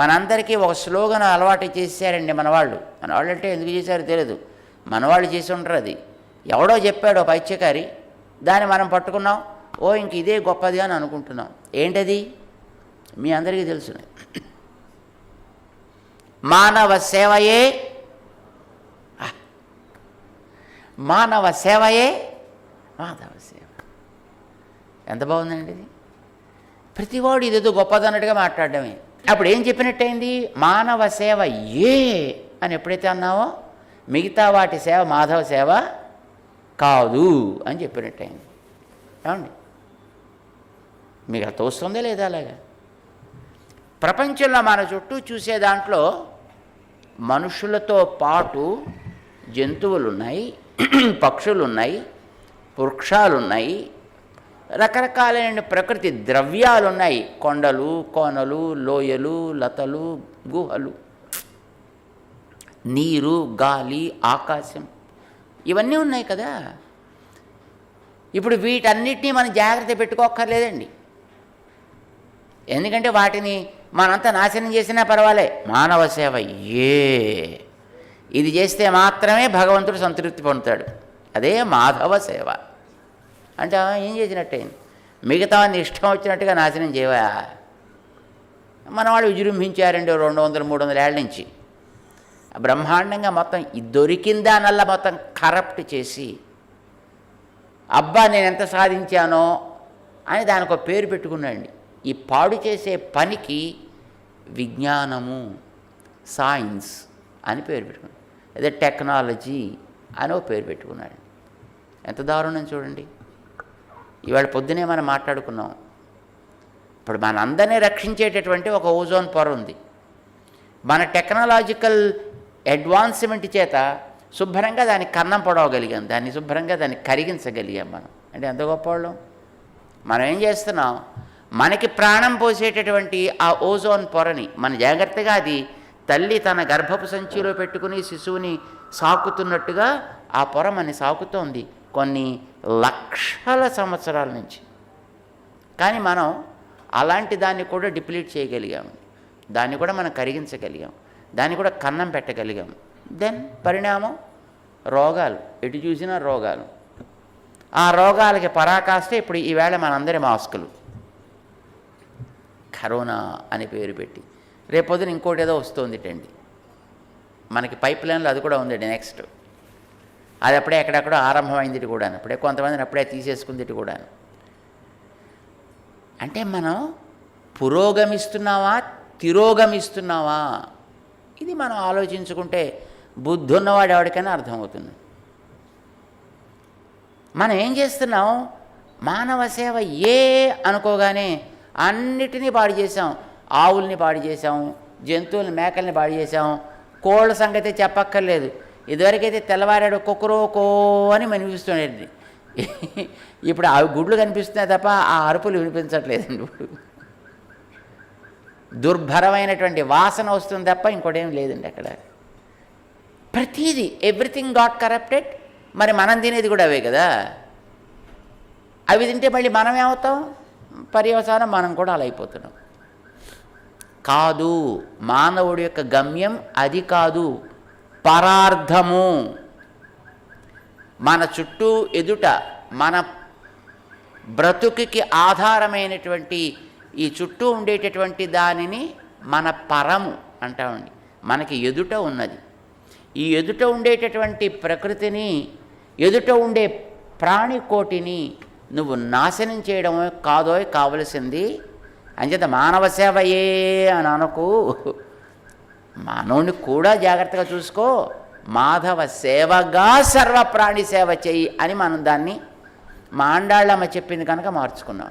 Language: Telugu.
మనందరికీ ఒక స్లోగన్ అలవాటు చేశారండి మనవాళ్ళు. మనవాళ్ళు అంటే ఎందుకు చేశారో తెలియదు మన వాళ్ళు చేసి ఉంటారు అది. ఎవడో చెప్పాడో పైచ్యకారి పైత్యకారి దాన్ని మనం పట్టుకున్నాం ఓ ఇంక ఇదే గొప్పది అని అనుకుంటున్నాం. ఏంటది? మీ అందరికీ తెలుసు. మానవ సేవయే మానవ సేవయే మాధవ సేవ. ఎంత బాగుందండి ఇది. ప్రతివాడు ఇదేదో గొప్పదన్నట్టుగా మాట్లాడడమే. అప్పుడు ఏం చెప్పినట్టయింది? మానవ సేవ ఏ అని ఎప్పుడైతే అన్నావో మిగతా వాటి సేవ మాధవ సేవ కాదు అని చెప్పినట్టయింది. ఏమండి? మీకు అది తోస్తుందా లేదా అలాగా? ప్రపంచంలో మన చుట్టూ చూసే దాంట్లో మనుషులతో పాటు జంతువులు ఉన్నాయి పక్షులు ఉన్నాయి రకరకాలైన ప్రకృతి ద్రవ్యాలు ఉన్నాయి కొండలు కోనలు లోయలు లతలు గుహలు. నీరు గాలి ఆకాశం. ఇవన్నీ ఉన్నాయి కదా. ఇప్పుడు వీటన్నిటినీ మనం జాగ్రత్త పెట్టుకోక్కర్లేదండి. ఎందుకంటే వాటిని మనంతా నాశనం చేసినా పర్వాలే. మానవ సేవ ఏ. ఇది చేస్తే మాత్రమే భగవంతుడు సంతృప్తి పొందుతాడు. అదే మాధవ సేవ. అంటే ఏం చేసినట్టయింది? మిగతా ఇష్టం వచ్చినట్టుగా నాశనం చేయవా? మన వాళ్ళు విజృంభించారండి రెండు వందలు మూడు వందల ఏళ్ళ నుంచి. బ్రహ్మాండంగా మొత్తం దొరికిందా నల్ల మొత్తం కరప్ట్ చేసి అబ్బా నేను ఎంత సాధించానో అని దానికి ఒక పేరు పెట్టుకున్నాండి ఈ పాడు చేసే పనికి విజ్ఞానము సైన్స్ అని పేరు పెట్టుకున్నాడు. అదే టెక్నాలజీ అని ఒక పేరు పెట్టుకున్నాడు ఎంత దారుణం చూడండి. ఇవాళ పొద్దునే మనం మాట్లాడుకున్నాం. ఇప్పుడు మనందరినీ రక్షించేటటువంటి ఒక ఓజోన్ పొర ఉంది. మన టెక్నాలజికల్ అడ్వాన్స్మెంట్ చేత శుభ్రంగా దాన్ని కన్నం పొడవగలిగాం. దాన్ని శుభ్రంగా దాన్ని కరిగించగలిగాం మనం. అంటే ఎంత గొప్పవాళ్ళం మనం ఏం చేస్తున్నాం? మనకి ప్రాణం పోసేటటువంటి ఆ ఓజోన్ పొరని మన జాగ్రత్తగా అది తల్లి తన గర్భపు సంచిలో పెట్టుకుని శిశువుని సాకుతున్నట్టుగా ఆ పొర మన సాకుతోంది. కొన్ని లక్షల సంవత్సరాల నుంచి. కానీ మనం అలాంటి దాన్ని కూడా డిప్లీట్ చేయగలిగాము దాన్ని కూడా మనం కరిగించగలిగాం. దాన్ని కూడా కన్నం పెట్టగలిగాం. దెన్ పరిణామం రోగాలు. ఎటు చూసినా రోగాలు. ఆ రోగాలకి పరాకాష్ట ఇప్పుడు ఈవేళ మనందరి మాస్కులు. కరోనా అని పేరు పెట్టి. రేపొద్దున ఇంకోటి ఏదో వస్తుంది టండి మనకి పైప్ లైన్లో అది కూడా ఉందండి నెక్స్ట్. అది అప్పుడే ఎక్కడెక్కడో ఆరంభమైంది కూడాను. కూడా అప్పుడే కొంతమందిని అప్పుడే తీసేసుకుంది కూడాను. కూడా అంటే మనం పురోగమిస్తున్నావా తిరోగమిస్తున్నావా? ఇది మనం ఆలోచించుకుంటే బుద్ధి ఉన్నవాడు ఎవరికైనా అర్థమవుతుంది. మనం ఏం చేస్తున్నాం? మానవ సేవ ఏ అనుకోగానే అన్నిటినీ పాడు చేసాం ఆవుల్ని పాడు చేసాం జంతువుల్ని మేకల్ని పాడు చేసాం కోళ్ళ సంగతి చెప్పక్కర్లేదు. ఇదివరకైతే తెల్లవారాడు కుక్కరోకో అని వినిపిస్తుండేది. ఇప్పుడు అవి గుడ్లు కనిపిస్తున్నాయి తప్ప ఆ అరుపులు వినిపించట్లేదండి ఇప్పుడు. దుర్భరమైనటువంటి వాసన వస్తుంది తప్ప ఇంకోటేం లేదండి అక్కడ. ప్రతిదీ ఎవ్రీథింగ్ గాట్ కరప్టెడ్ మరి మనం తినేది కూడా అవే కదా. అవి తింటే మళ్ళీ మనం ఏమవుతాం? పర్యవసానం మనం కూడా అలా అయిపోతున్నాం. కాదు మానవుడి యొక్క గమ్యం అది కాదు. పరార్థము. మన చుట్టూ ఎదుట మన బ్రతుకికి ఆధారమైనటువంటి ఈ చుట్టూ ఉండేటటువంటి దానిని మన పరము అంటామండి. మనకి ఎదుట ఉన్నది. ఈ ఎదుట ఉండేటటువంటి ప్రకృతిని ఎదుట ఉండే ప్రాణికోటిని నువ్వు నాశనం చేయడమే కాదో కావలసింది. అంచేత మానవ సేవయే అని అనకు. మానవుని కూడా జాగ్రత్తగా చూసుకో. మాధవ సేవగా సర్వప్రాణి సేవ చెయ్యి అని మనం దాన్ని మాండాళ్ళమ్మ చెప్పింది కనుక మార్చుకున్నాం.